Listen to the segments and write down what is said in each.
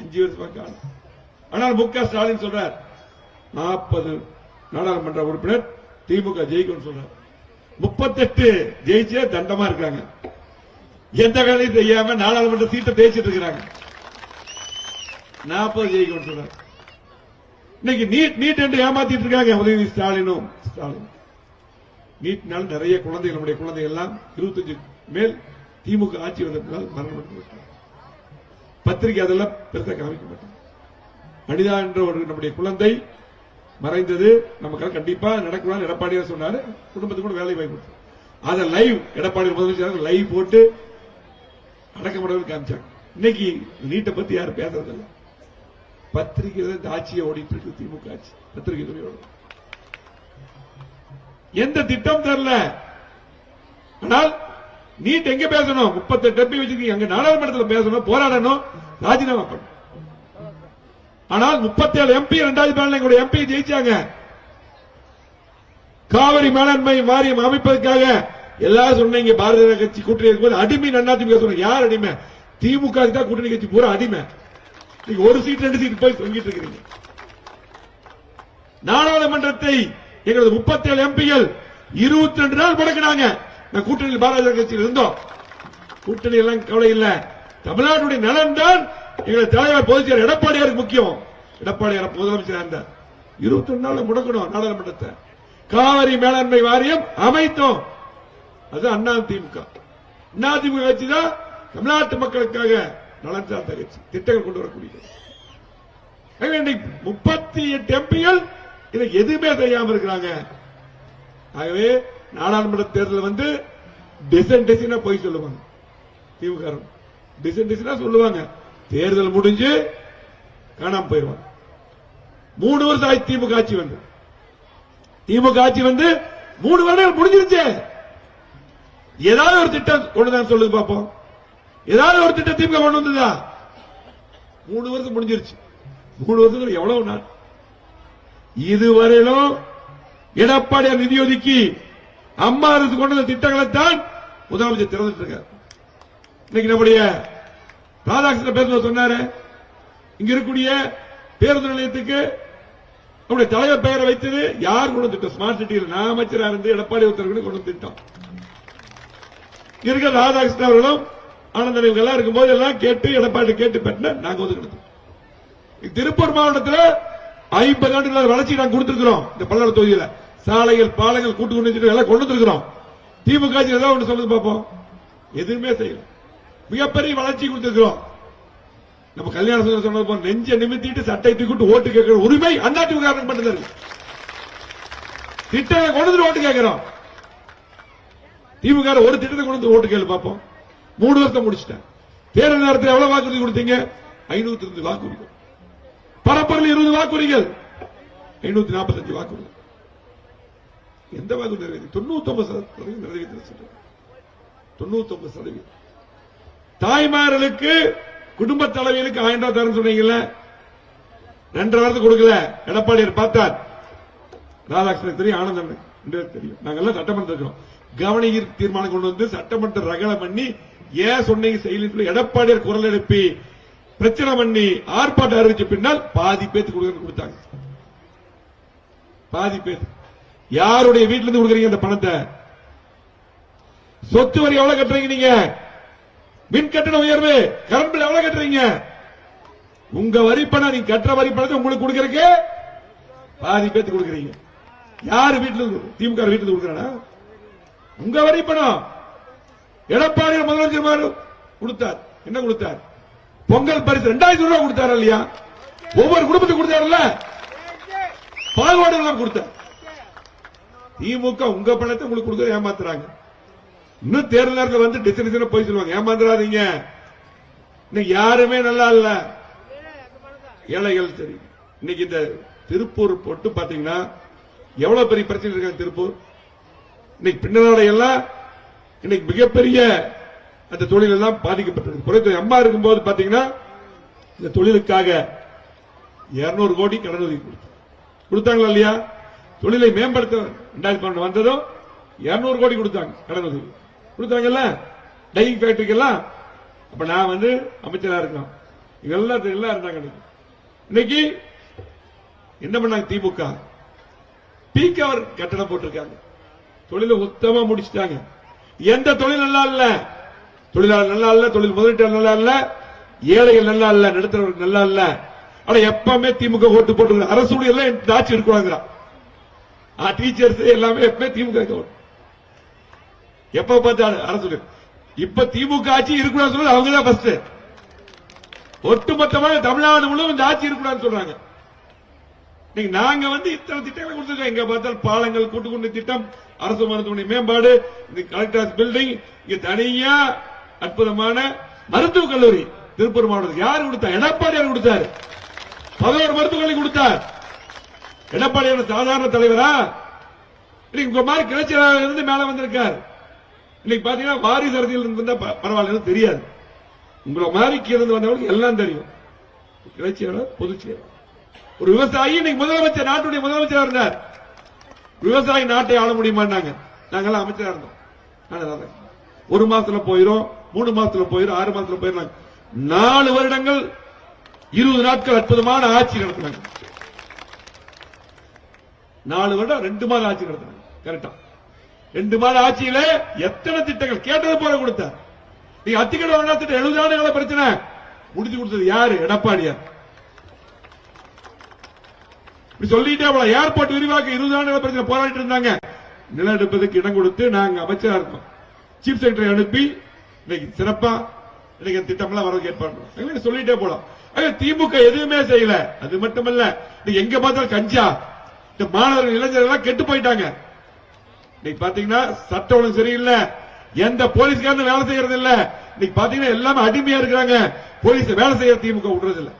அஞ்சு வருஷமா காணும் ஆனால் மு க. ஸ்டாலின் சொல்றார் நாற்பது நாடாளுமன்ற உறுப்பினர் திமுக ஜெயிக்கும் சொல்றார். முப்பத்தெட்டு ஜெயிச்சே தண்டமா இருக்காங்க. எந்த வேலையும் செய்யாம நாடாளுமன்ற சீட்டை பேசிட்டு இருக்கிறாங்க. நாற்பது ஜெயிக்கும் சொல்றாரு. இன்னைக்கு நீட் நீட் என்று ஏமாத்திட்டு இருக்காங்க உதயநிதி ஸ்டாலினும். ஸ்டாலின். நீட்னால நிறைய குழந்தைகள் நம்முடைய குழந்தைகள் எல்லாம் இருபத்தஞ்சு மேல் திமுக ஆட்சி வந்ததால் மரணம் பத்திரிகை அதெல்லாம் பெருசா காமிக்க மாட்டாங்க அனிதா என்ற ஒரு நம்முடைய குழந்தை மறைந்தது. நமக்கு கண்டிப்பா நடக்கூடாது எடப்பாடியார் சொன்னாரு. குடும்பத்துக்கு கூட வேலை வாய்ப்பு அதை லைவ் எடப்பாடி முதலமைச்சர் லைவ் போட்டு அடக்கமடவில் காமிச்சாங்க. இன்னைக்கு நீட்டை பத்தி யாரும் பேசுறதில்ல பத்திரிகையில இந்த ஆட்சியை ஓடிட்டு இருக்கு திமுக ஆட்சி. பத்திரிகை துறையோட எந்த திட்டம் தரல. ஆனால் நீட் எங்க பேசணும்? முப்பத்தெட்டு எம்பி வச்சிருக்கீங்க அங்க நாடாளுமன்றத்தில் பேசணும் போராடணும் ராஜினாமா பண்ணும் ஆனால் முப்பத்தேழு எம்பி இரண்டாயிரத்தி பதினேழு எங்களுடைய எம்பி ஜெயிச்சாங்க. காவிரி மேலாண்மை வாரியம் அமைப்பதற்காக எல்லாரும் சொன்னீங்க பாரதிய ஜனதா கட்சி கூட்டணி இருக்கும்போது அடிமை அதிமுக சொன்னீங்க. யார் அடிமை? திமுக தான் கூட்டணி கட்சி பூரா அடிமை. நீங்க ஒரு சீட் ரெண்டு சீட் போய் தொங்கிட்டு இருக்கிறீங்க. நாடாளுமன்றத்தை எங்களது முப்பத்தேழு எம்பிகள் இருபத்தி ரெண்டு நாள் முடக்கினாங்க. நான் கூட்டணியில் பாரதிய கட்சியில் இருந்தோம். கூட்டணி எல்லாம் கவலை இல்லை. தமிழ்நாட்டுடைய நலன் தான் எங்கள் தலைவர் பொதுச்செயலர் எடப்பாடியாருக்கு முக்கியம். எடப்பாடியார் முதலமைச்சர் இருந்தார். இருபத்தி ரெண்டு நாள் முடக்கணும் நாடாளுமன்றத்தை. காவிரி மேலாண்மை வாரியம் அமைத்தோம். அது அண்ணா திமுக. அண்ணா திமுக கட்சி தான் தமிழ்நாட்டு மக்களுக்காக நலன் சார்ந்த கட்சி. திட்டங்கள் கொண்டு வரக்கூடியது. இன்னைக்கு முப்பத்தி எட்டு எம்பிகள் இதை எதுவுமே செய்யாம இருக்கிறாங்க. ஆகவே நாடாளுமன்ற தேர்தல் வந்து டிசன் டிசைனா போய் சொல்லுவாங்க. திமுக டிசன் டிசைனா சொல்லுவாங்க. தேர்தல் முடிஞ்சு காணாம போயிருவாங்க மூணு வருஷம் ஆச்சு திமுக ஆட்சி வந்து. திமுக ஆட்சி வந்து மூணு வருடங்கள் முடிஞ்சிருச்சு. ஏதாவது ஒரு திட்டம் கொண்டுதான் சொல்லுது பாப்போம். ஏதாவது ஒரு திட்டம் திமுக கொண்டு வந்ததா? மூணு வருஷம் முடிஞ்சிருச்சு. மூணு வருஷத்துல எவ்வளவு நாள்? இதுவரையிலும் எடப்பாடியார் நிதி ஒதுக்கி அம்மா அரசு கொண்டு வந்த திட்டங்களை தான் முதலமைச்சர் திறந்துட்டு இருக்கார் இன்னைக்கு நம்முடைய ராதாகிருஷ்ண பேருந்து சொன்னாரு இங்க இருக்கக்கூடிய பேருந்து நிலையத்துக்கு நம்முடைய தலைவர் பெயரை வைத்தது யார் கொண்டு திட்டம் ஸ்மார்ட் சிட்டியில் நான் இருந்து எடப்பாடி உத்தரவு கொண்டு வந்து திட்டம் இங்க இருக்கிற ராதாகிருஷ்ணன் அவர்களும் ஆனந்தன் இவங்க எல்லாம் இருக்கும்போது எல்லாம் கேட்டு எடப்பாடி கேட்டு பெற்ற நாங்க ஒதுக்கினது திருப்பூர் மாவட்டத்தில் ஐம்பது ஆண்டுகள் வளர்ச்சி நாங்கள் கொடுத்திருக்கிறோம் இந்த பல்லட தொகுதியில். சாலைகள் பாலங்கள் கூட்டு கொண்டு எல்லாம் கொண்டு வந்திருக்கிறோம். திமுக ஆட்சி ஏதாவது ஒன்று சொல்லுது பார்ப்போம். எதுவுமே செய்யல. மிகப்பெரிய வளர்ச்சி கொடுத்திருக்கிறோம். நம்ம கல்யாண சொன்னது போல நெஞ்ச நிமித்திட்டு சட்டை தூக்கிட்டு ஓட்டு கேட்கிற உரிமை அண்ணா திமுக மட்டும் இருக்கு கொண்டு வந்து ஓட்டு கேட்கிறோம். திமுக ஒரு திட்டத்தை கொண்டு வந்து ஓட்டு கேளு பார்ப்போம். மூணு வருஷம் முடிச்சிட்டேன். தேர்தல் நேரத்தில் எவ்வளவு வாக்குறுதி கொடுத்தீங்க? ஐநூத்தி இருந்து வாக்குறுதிகள். பரப்பரில் இருபது வாக்குறுதிகள். ஐநூத்தி நாற்பத்தஞ்சு வாக்குறுதிகள். எந்த வாக்குறுதி நிறைவேற்றி தொண்ணூத்தொன்பது சதவீதம் நிறைவேற்றி தொண்ணூத்தொன்பது சதவீதம். தாய்மார்களுக்கு குடும்ப தலைவர்களுக்கு ஆயிரம் ரூபாய் சொன்னீங்கல்ல? ரெண்டரை வாரத்துக்கு கொடுக்கல. எடப்பாடியார் பார்த்தார். ராதாகிருஷ்ணன் தெரியும் ஆனந்தன் தெரியும். நாங்கெல்லாம் சட்டமன்றம் இருக்கிறோம். கவனஈர் தீர்மானம் கொண்டு வந்து சட்டமன்ற ரகலை பண்ணி ஏன் சொன்னீங்க செய்யலன்னு எடப்பாடியார் குரல் எழுப்பி பிரச்சனை பண்ணி ஆர்ப்பாட்டம் அறிவிச்ச பின்னால் பாதி பேத்து கொடுக்கறது கொடுத்தாங்க. பாதி பேத்து யாருடைய வீட்டுல இருந்து கொடுக்குறீங்க இந்த பணத்தை? சொத்து வரி எவ்வளவு கட்டுறீங்க நீங்க? மின் கட்டண உயர்வு கரண்ட் பில் எவ்வளவு கட்டுறீங்க? உங்க வரி பணம் நீங்க கட்டுற வரி பணத்தை உங்களுக்கு கொடுக்கறதுக்கு பாதி பேத்து கொடுக்குறீங்க. யார் வீட்டுல இருந்து திமுக வீட்டுல இருந்து கொடுக்கறா உங்க வரி பணம். எடப்பாடி முதலமைச்சர் கொடுத்தார். என்ன கொடுத்தார்? பொங்கல் பரிசு ரெண்டாயிரத்தி ரூபாய் கொடுத்தாரா இல்லையா? ஒவ்வொரு குடும்பத்துக்கு கொடுத்தாருல்ல? பாகுபாடு கொடுத்தார். திமுக உங்க பணத்தை உங்களுக்கு கொடுக்க ஏமாத்துறாங்க. இன்னும் தேர்தல் நேரத்தில் வந்து டிசைன் டிசைன் போய் சொல்லுவாங்க. ஏமாந்துடாதீங்க இன்னைக்கு யாருமே நல்லா இல்ல. ஏழைகள் சரி. இன்னைக்கு இந்த திருப்பூர் போட்டு பாத்தீங்கன்னா எவ்வளவு பெரிய பிரச்சனை இருக்காங்க திருப்பூர்? இன்னைக்கு பின்னலாடை எல்லாம் இன்னைக்கு மிகப்பெரிய அந்த தொழில் எல்லாம் பாதிக்கப்பட்டிருக்கு. புறத்துறை அம்மா இருக்கும்போது பாத்தீங்கன்னா இந்த தொழிலுக்காக 200 கோடி கடன் ஒதுக்கி கொடுத்தாங்க. கொடுத்தாங்களா இல்லையா? தொழிலை மேம்படுத்த ரெண்டாயிரத்தி பன்னெண்டு வந்ததும் 200 கோடி கொடுத்தாங்க கடன் உதவி கொடுத்தாங்கல்ல? டையிங் ஃபேக்டரிக்கு எல்லாம் அப்ப நான் வந்து அமைச்சராக இருக்கோம் இதெல்லாம் எல்லாம் இருந்தாங்க இன்னைக்கு என்ன பண்ணாங்க திமுக? பீக் அவர் கட்டணம் போட்டிருக்காங்க. தொழில உத்தமா முடிச்சிட்டாங்க. எந்த தொழில் நல்லா இல்ல? தொழிலாளர் நல்லா இல்ல தொழில் முதலீட்டாளர் நல்லா இல்ல ஏழைகள் நல்லா இல்ல நடுத்தரவர்கள் நல்லா இல்ல. ஆனா எப்பவுமே திமுக ஓட்டு போட்டு அரசு ஊழியர்லாம் இந்த ஆட்சி டீச்சர்ஸ் எல்லாமே எப்பவுமே திமுக க்கு எப்ப பார்த்தாலும் அரசு இப்ப திமுக ஆட்சி இருக்கணும்னு சொல்றது அவங்கதான் ஃபர்ஸ்ட் ஒட்டுமொத்தமாக தமிழ்நாடு முழுவதும் இந்த ஆட்சி இருக்கக்கூடாதுன்னு சொல்றாங்க. நாங்க வந்து இத்தனை திட்டங்களை கொடுத்துருக்கோம். எங்க பார்த்தாலும் பாலங்கள் கூட்டுக்குண்டு திட்டம் அரசு மருத்துவமனை மேம்பாடு இந்த கலெக்டர் பில்டிங் இங்க தனியா அற்புதமான மருத்துவக் கல்லூரி திருப்பூர் மாவட்டத்தில் யார் கொடுத்தா? எடப்பாடியார் கொடுத்தாரு. பதினோரு மருத்துவக் கல்லூரி கொடுத்தார். எடப்பாடியார் சாதாரண தலைவரா? இன்னைக்கு உங்க மாதிரி கிளர்ச்சியாளர் இருந்து மேல வந்திருக்கார். இன்னைக்கு பாத்தீங்கன்னா வாரிசு அரசியல் இருந்தா ப- பரவாயில்ல தெரியாது. உங்களை மாதிரி கீழே இருந்து வந்தவங்களுக்கு எல்லாம் தெரியும். கிளர்ச்சியாளர் பொதுச் செயலாளர் ஒரு விவசாயி இன்னைக்கு முதலமைச்சர் நாட்டுடைய முதலமைச்சர் இருந்தார். விவசாயி நாட்டை ஆள முடியுமான்னாங்க. நாங்கெல்லாம் அமைச்சரா இருந்தோம். ஒரு மாசத்துல போயிரும் மூணு மாசத்துல போயிரும் ஆறு மாசத்துல போயிரும். நாலு வருடங்கள் இருபது நாட்கள் அற்புதமான ஆட்சி நடத்தினாங்க. நாலு வருடம் ரெண்டு மாதம் ஆட்சி நடத்தினாங்க கரெக்டா ரெண்டு மாதம் ஆட்சியில எத்தனை திட்டங்கள் கேட்டது போல கொடுத்தார் நீங்க அத்திக்கடை வேணா திட்டம் எழுபது ஆண்டுகள பிரச்சனை. முடிச்சு கொடுத்தது யாரு? எடப்பாடியார். இப்படி சொல்லிட்டே போல ஏர்போர்ட் விரிவாக்க இருபது ஆண்டுகள் பிரச்சனை போராடிட்டு இருந்தாங்க. நிலம் எடுப்பதற்கு இடம் கொடுத்து நாங்க அமைச்சரா இருக்கோம். சீஃப் செக்ரட்டரி அனுப்பி இன்னைக்கு சிறப்பா இன்னைக்கு திட்டம் திட்டம்லாம் வரதுக்கு ஏற்பாடு சொல்லிட்டே போலாம். திமுக எதுவுமே செய்யல. அது மட்டுமல்ல எங்க பார்த்தாலும் கஞ்சா. இந்த மாணவர்கள் இளைஞர்கள் கெட்டு போயிட்டாங்க. இன்னைக்கு பாத்தீங்கன்னா சட்டம் ஒழுங்கு சரியில்லை. எந்த போலீஸ்காரனும் வேலை செய்யறது இல்ல இன்னைக்கு பாத்தீங்கன்னா எல்லாமே அடிமையா இருக்கிறாங்க. போலீஸ் வேலை செய்யற திமுக விடுறது இல்ல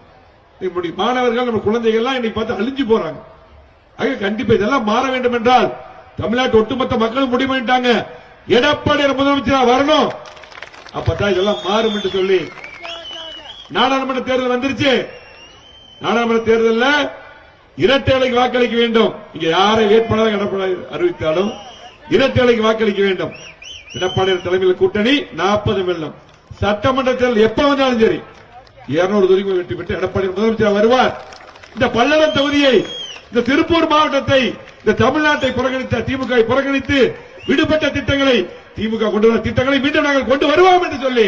நம்முடைய மாணவர்கள் நம்ம குழந்தைகள் எல்லாம் இன்னைக்கு பார்த்து அழிஞ்சு போறாங்க. ஆக கண்டிப்பா இதெல்லாம் மாற வேண்டும் என்றால் தமிழ்நாட்டு ஒட்டுமொத்த மக்களும் முடிவு பண்ணிட்டாங்க. எடப்பாடி முதலமைச்சரா வரணும். அப்பதான் இதெல்லாம் மாறும் என்று சொல்லி. நாடாளுமன்ற தேர்தல் வந்துருச்சு. நாடாளுமன்ற தேர்தலில் இரட்டை வாக்களிக்க வேண்டும். இங்க யாரை வேட்பாளராக எடப்பாடி அறிவித்தாலும் இரட்டை வாக்களிக்க வேண்டும். எடப்பாடியார் தலைமையில் கூட்டணி நாற்பது வெள்ளம் சட்டமன்றத்தில் எப்ப வந்தாலும் சரி இருநூறு தொகுதி வெற்றி பெற்று எடப்பாடி முதலமைச்சர் வருவார். இந்த பல்லடம் தொகுதியை இந்த திருப்பூர் மாவட்டத்தை இந்த தமிழ்நாட்டை புறக்கணித்த திமுக புறக்கணித்து விடுபட்ட திட்டங்களை திமுக கொண்டு வர திட்டங்களை மீண்டும் நாங்கள் கொண்டு வருவோம் என்று சொல்லி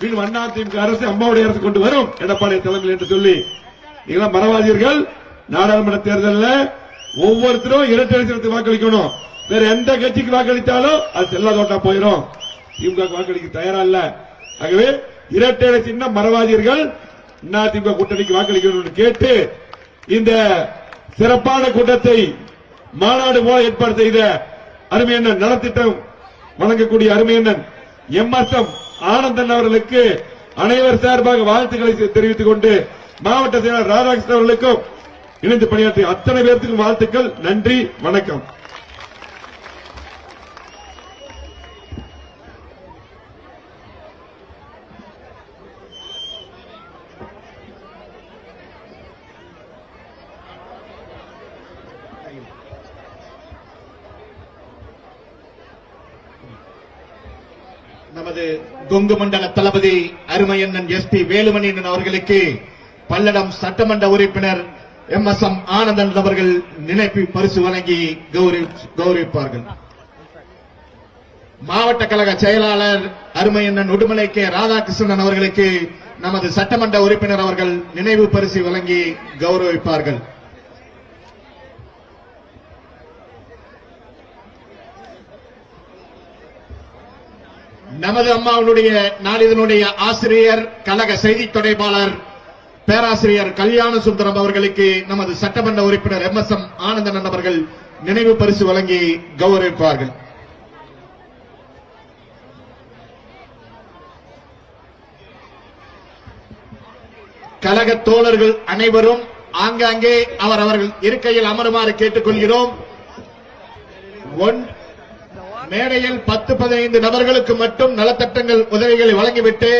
மீண்டும் அண்ணா திமுக அரசு அம்மாவுடைய அரசு கொண்டு வரும் எடப்பாடி தலைமையில் என்று சொல்லி நீங்களாம் மறவாதீர்கள் நாடாளுமன்ற தேர்தலில் ஒவ்வொருத்தரும் இரட்டை வாக்களிக்கணும். வேற எந்த கட்சிக்கு வாக்களித்தாலும் அது செல்லாதோட்டா போயிடும் திமுக வாக்களிக்க தயாரா இல்ல. ஆகவே இரட்டை இலை சின்னம் மறவாதீர்கள் அண்ணா கூட்டணிக்கு வாக்களிக்கணும்னு கேட்டு இந்த சிறப்பான கூட்டத்தை மாநாடு போல ஏற்பாடு செய்த அருமையண்ணன் நலத்திட்டம் வழங்கக்கூடிய அருமையண்ணன் எம் எஸ் எம் ஆனந்தன் அவர்களுக்கு அனைவர் சார்பாக வாழ்த்துக்களை தெரிவித்துக் கொண்டு மாவட்ட செயலர் ராதாகிருஷ்ணன் அவர்களுக்கும் இணைந்து பணியாற்றிய அத்தனை பேர்த்துக்கும் வாழ்த்துக்கள். நன்றி வணக்கம். நமது கொங்கு மண்டல தளபதி அருமையண்ணன் எஸ் பி வேலுமணியன் அவர்களுக்கு பல்லடம் சட்டமன்ற உறுப்பினர் எம் எஸ் எம் ஆனந்தன் அவர்கள் நினைப்பு பரிசு வழங்கி கௌரவி- கௌரவிப்பார்கள் மாவட்ட கழக செயலாளர் அருமையண்ணன் உடுமலை கே. ராதாகிருஷ்ணன் அவர்களுக்கு நமது சட்டமன்ற உறுப்பினர் அவர்கள் நினைவு பரிசு வழங்கி கௌரவிப்பார்கள். நமது அம்மாவினுடைய நாளிதனுடைய ஆசிரியர் கழக செய்தி தொடர்பாளர் பேராசிரியர் கல்யாண சுந்தரம் அவர்களுக்கு நமது சட்டமன்ற உறுப்பினர் எம் எஸ் எம் ஆனந்தன் அவர்கள் நினைவு பரிசு வழங்கி கௌரவிப்பார்கள். கழக தோழர்கள் அனைவரும் ஆங்காங்கே அவர் அவர்கள் இருக்கையில் அமருமாறு கேட்டுக்கொள்கிறோம். ஒன் மேடையில் பத்து பதினைந்து நபர்களுக்கு மட்டும் நலத்திட்டங்கள் உதவிகளை வழங்கிவிட்டு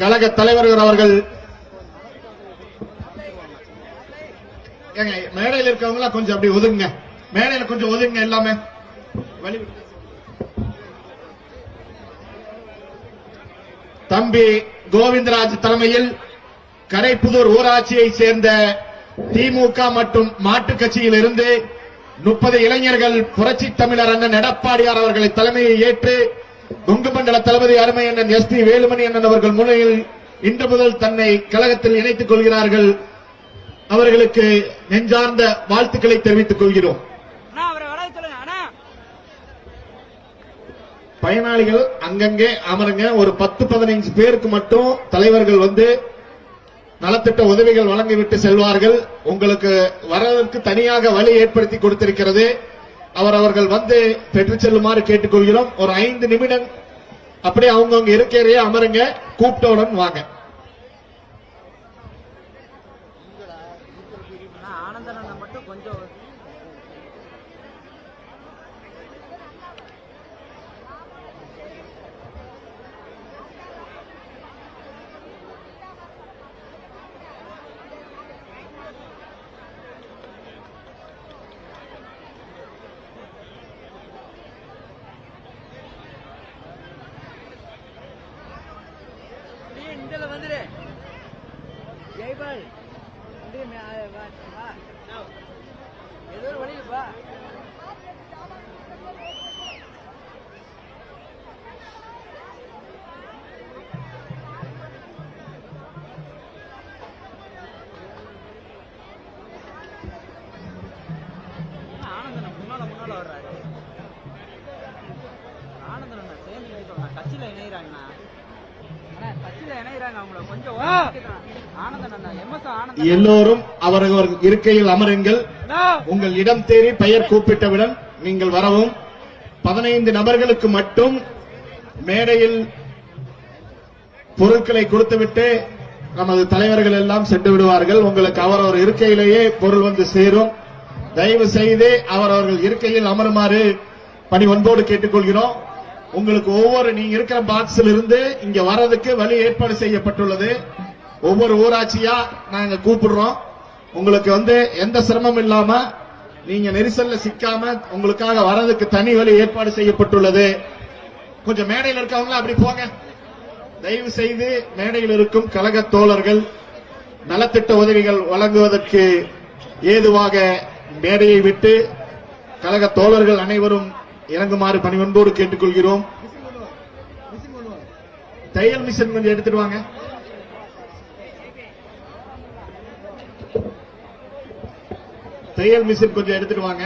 கழக தலைவர்கள் அவர்கள் ஏங்க மேடையில் இருக்கவங்க எல்லாம் கொஞ்சம் அப்படி ஒதுங்க மேடையில கொஞ்சம் ஒதுங்க எல்லாமே. வழி தம்பி கோவிந்தராஜ் தலைமையில் கரைப்புதூர் ஊராட்சியை சேர்ந்த திமுக மற்றும் மாட்டு கட்சியில் இருந்து முப்பது இளைஞர்கள் புரட்சி தமிழர் அண்ணன் எடப்பாடியார் அவர்களை தலைமையை ஏற்று கொங்கு மண்டல தளபதி அருமை அண்ணன் எஸ் பி வேலுமணி அண்ணன் அவர்கள் முன்னிலையில் இன்று முதல் தன்னை கழகத்தில் இணைத்துக் கொள்கிறார்கள். அவர்களுக்கு நெஞ்சார்ந்த வாழ்த்துக்களை தெரிவித்துக் கொள்கிறோம். பயனாளிகள் அங்கங்கே அமருங்க. ஒரு பத்து பதினைஞ்சு பேருக்கு மட்டும் தலைவர்கள் வந்து நலத்திட்ட உதவிகள் வழங்கிவிட்டு செல்வார்கள். உங்களுக்கு வரதற்கு தனியாக வழி ஏற்படுத்தி கொடுத்திருக்கிறது. அவர் அவர்கள் வந்து பெற்றுச் செல்லுமாறு கேட்டுக்கொள்கிறோம். ஒரு ஐந்து நிமிடம் அப்படியே அவங்கவுங்க இருக்கையிலேயே அமருங்க. கூப்பிட்டவுடன் வாங்க. எல்லோரும் அவரவர் இருக்கையில் அமருங்கள். உங்கள் இடம் தேடி பெயர் கூப்பிட்டவுடன் நீங்கள் வரவும். பதினைந்து நபர்களுக்கு மட்டும் மேடையில் பொருட்களை கொடுத்துவிட்டு நமது தலைவர்கள் எல்லாம் சென்று விடுவார்கள். உங்களுக்கு அவரவர் இருக்கையிலேயே பொருள் வந்து சேரும். தயவு செய்து அவரவர்கள் இருக்கையில் அமருமாறு பணி ஒன்போடு கேட்டுக்கொள்கிறோம். உங்களுக்கு ஒவ்வொரு நீங்க இருக்கிற பாக்ஸில் இருந்து இங்க வர்றதுக்கு வழி ஏற்பாடு செய்யப்பட்டுள்ளது. ஒவ்வொரு ஊராட்சியா நாங்க கூப்பிடுறோம். உங்களுக்கு வந்து எந்த சிரமம் இல்லாம நீங்க நெரிசல்ல சிக்காம உங்களுக்காக வர்றதுக்கு தனி வழி ஏற்பாடு செய்யப்பட்டுள்ளது. கொஞ்சம் மேடையில் இருக்கவங்களா அப்படி போங்க. தயவு செய்து மேடையில் இருக்கும் கழக தோழர்கள் நலத்திட்ட உதவிகள் வழங்குவதற்கு ஏதுவாக மேடையை விட்டு கழக தோழர்கள் அனைவரும் இறங்குமாறு பணிவன்போடு கேட்டுக்கொள்கிறோம். தையல் மிஷின் கொஞ்சம் எடுத்துட்டு வாங்க. தையல் மிஷின் கொஞ்சம் எடுத்துட்டு வாங்க.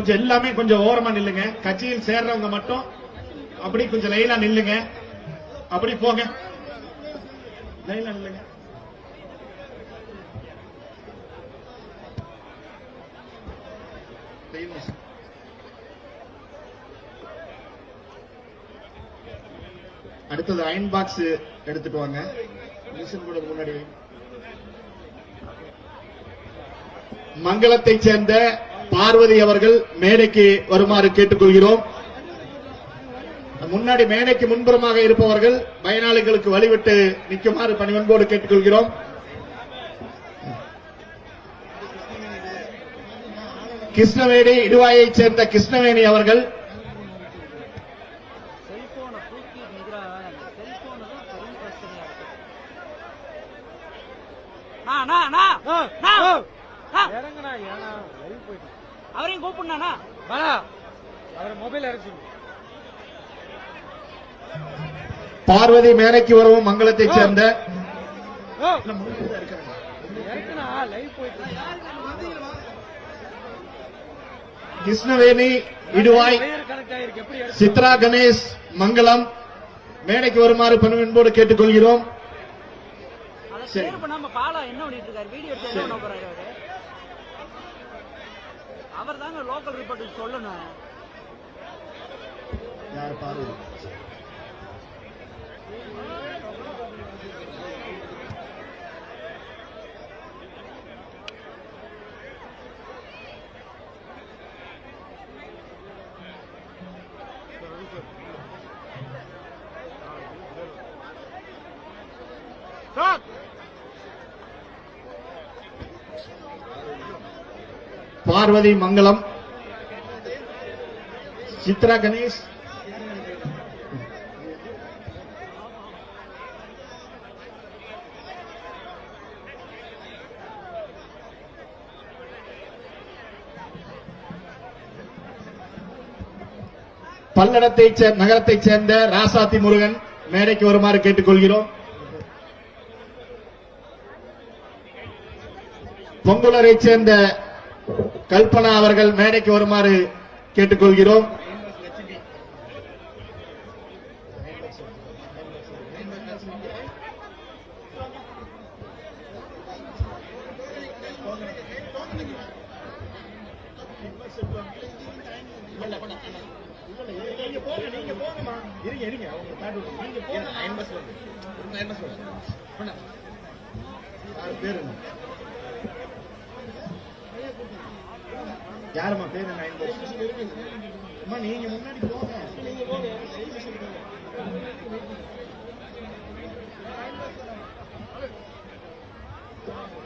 கொஞ்சம் எல்லாமே கொஞ்சம் ஓரமா நில்லுங்க. கட்சியில் சேர்றவங்க மட்டும் அப்படி கொஞ்சம் லைனா நில்லுங்க. அப்படி போங்க. லைனா நில்லுங்க. அடுத்தது அயன் பாக்ஸ் எடுத்துட்டு வாங்க. மிஷின் கூட முன்னாடி மங்களத்தை சேர்ந்த பார்வதி அவர்கள் மேடைக்கு வருமாறு கேட்டுக்கொள்கிறோம். முன்னாடி மேடைக்கு முன்புறமாக இருப்பவர்கள் பயனாளிகளுக்கு வழிவிட்டு நிற்குமாறு பணிவன்போடு கேட்டுக்கொள்கிறோம். கிருஷ்ணவேணி இடுவாயைச் சேர்ந்த கிருஷ்ணவேணி அவர்கள். செல்போனை தூக்கி நிக்கிறா செல்போனு தான் பெரும் அவரையும் கூப்பிடுண்ணா பாலா அவர் மொபைல் இறக்கி பார்வதி மேடைக்கு வரவும் மங்களத்தைச் சேர்ந்த கிருஷ்ணவேணி இடுவாய் சித்ரா கணேஷ் மங்களம் மேடைக்கு வருமாறு பணிவன்போடு கேட்டுக்கொள்கிறோம். அதை சரி. ஷேர் பண்ணாம பாலா என்ன பண்ணிட்டு இருக்காரு வீடியோ எடுத்து என்ன பண்ண போறாரு அவர் தாங்க லோக்கல் ரிப்போர்ட் சொல்லணும். யார் பாரு பார்வதி மங்கலம் சித்ரா கணேஷ். பல்லடத்தை நகரத்தைச் சேர்ந்த ராசாத்தி முருகன் மேடைக்கு வருமாறு கேட்டுக்கொள்கிறோம். பொங்குலரைச் சேர்ந்த கல்பனா அவர்கள் மேடைக்கு வருமாறு கேட்டுக்கொள்கிறோம். யாருமா என்ன? அம்மா நீங்க முன்னாடி போங்க.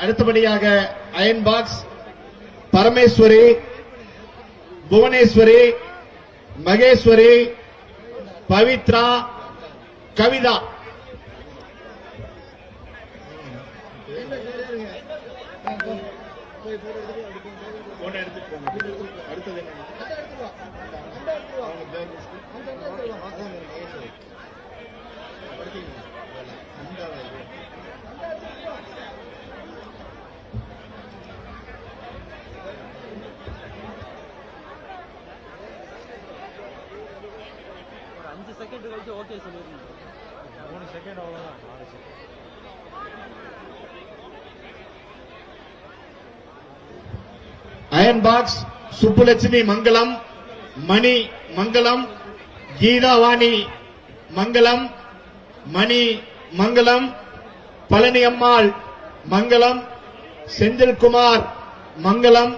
அடுத்தபடியாக அயன் பாக்ஸ் பரமேஸ்வரி புவனேஸ்வரி மகேஸ்வரி பவித்ரா கவிதா. ஒரு அஞ்சு செகண்ட் கழிச்சு ஓகே சொல்லிருந்தேன் மூணு செகண்ட் அவ்வளவுதான். நாலு second iron box Subbulakshmi Mangalam Mani Mangalam Geethavani Mangalam Mani Mangalam Palani Ammal Mangalam Senthilkumar Mangalam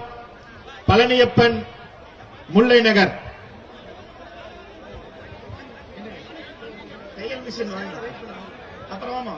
Palaniappan Mullai Nagar அப்புறமா